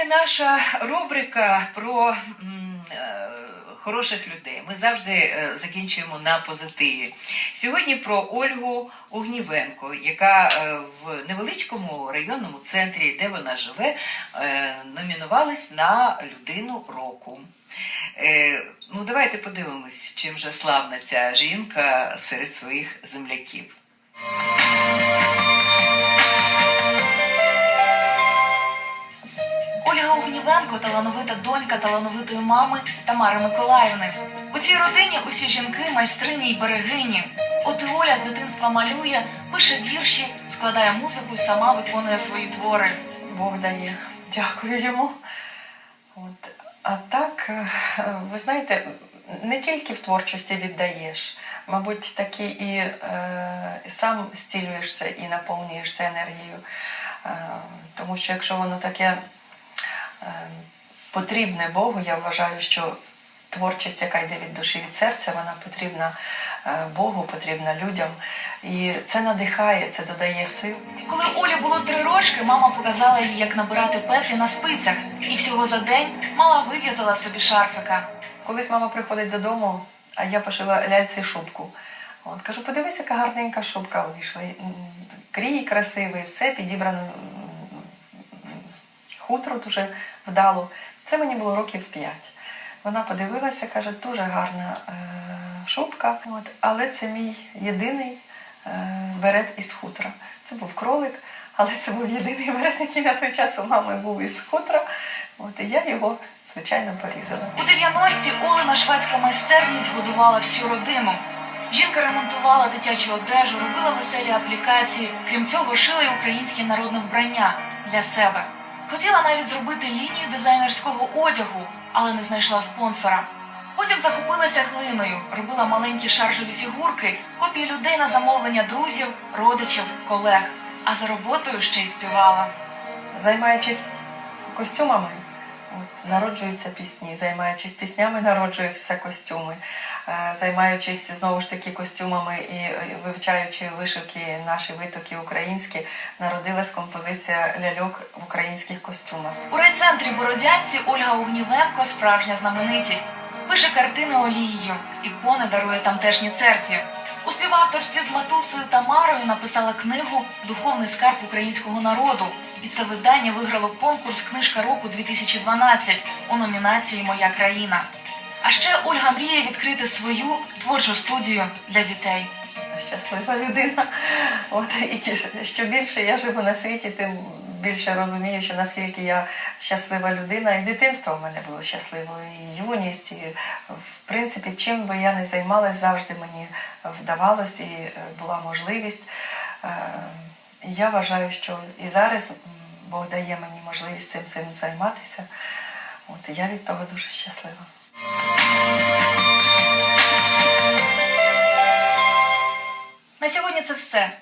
Сьогодні наша рубрика про е, хороших людей. Ми завжди е, закінчуємо на позитиві. Сьогодні про Ольгу Огнівенко, яка е, в невеличкому районному центрі, де вона живе, номінувалась на людину року. Ну, давайте подивимось, чим же славна ця жінка серед своїх земляків. Ольга талановита донька талановитої мами Тамари Миколаївни. У цій родині усі жінки майстрині й берегині. От і Оля з дитинства малює, пише вірші, складає музику і сама виконує свої твори. Бог дає. Дякую йому. От. А так, е, ви знаєте, не тільки в творчості віддаєш, мабуть, таки і е, сам зцілюєшся і наповнюєшся енергією. Е, тому що якщо воно таке потрібне Богу, я вважаю, що творчість, яка йде від душі, від серця, вона потрібна е, Богу, потрібна людям. І це надихає, це додає сил. Коли Олі було три рочки, мама показала їй, як набирати петлі на спицях, і всього за день мала вив'язала собі шарфика. Колись мама приходить додому, а я пошила ляльці шубку. От, кажу, подивись, яка гарненька шубка вийшла. Крій красивий, все підібрано м, хутро дуже вдало. Це мені було років п'ять. Вона подивилася, каже, дуже гарна е, шубка, от, але це мій єдиний е, берет із хутра. Це був кролик, але це був єдиний берет, який на той час у мами був із хутра. От, і я його, звичайно, порізала. У 90-ті Олена шведська майстерність годувала всю родину. Жінка ремонтувала дитячу одежу, робила веселі аплікації. Крім цього, шила й українське народне вбрання для себе. Хотіла навіть зробити лінію дизайнерського одягу, але не знайшла спонсора. Потім захопилася глиною, робила маленькі шаржеві фігурки, копії людей на замовлення друзів, родичів, колег. А за роботою ще й співала. Займаючись костюмами, от, народжуються пісні, займаючись піснями, народжуються костюми, займаючись знову ж таки костюмами і е, вивчаючи вишивки, наші витоки українські, народилась композиція ляльок в українських костюмах. У райцентрі Бородянці Ольга Огнівенко справжня знаменитість. Пише картини олією, ікони дарує тамтешній церкві. У співавторстві з матусею Тамарою написала книгу Духовний скарб українського народу. І це видання виграло конкурс Книжка року 2012 у номінації Моя країна. А ще Ольга мріє відкрити свою творчу студію для дітей. Щаслива людина. От і що більше я живу на світі, тим більше розумію, що наскільки я щаслива людина, і дитинство в мене було щасливе, і юність, і в принципі, чим би я не займалась, завжди мені вдавалось і е, була можливість. Е, я вважаю, що і зараз Бог дає мені можливість цим цим займатися. От я від того дуже щаслива. Сьогодні це все.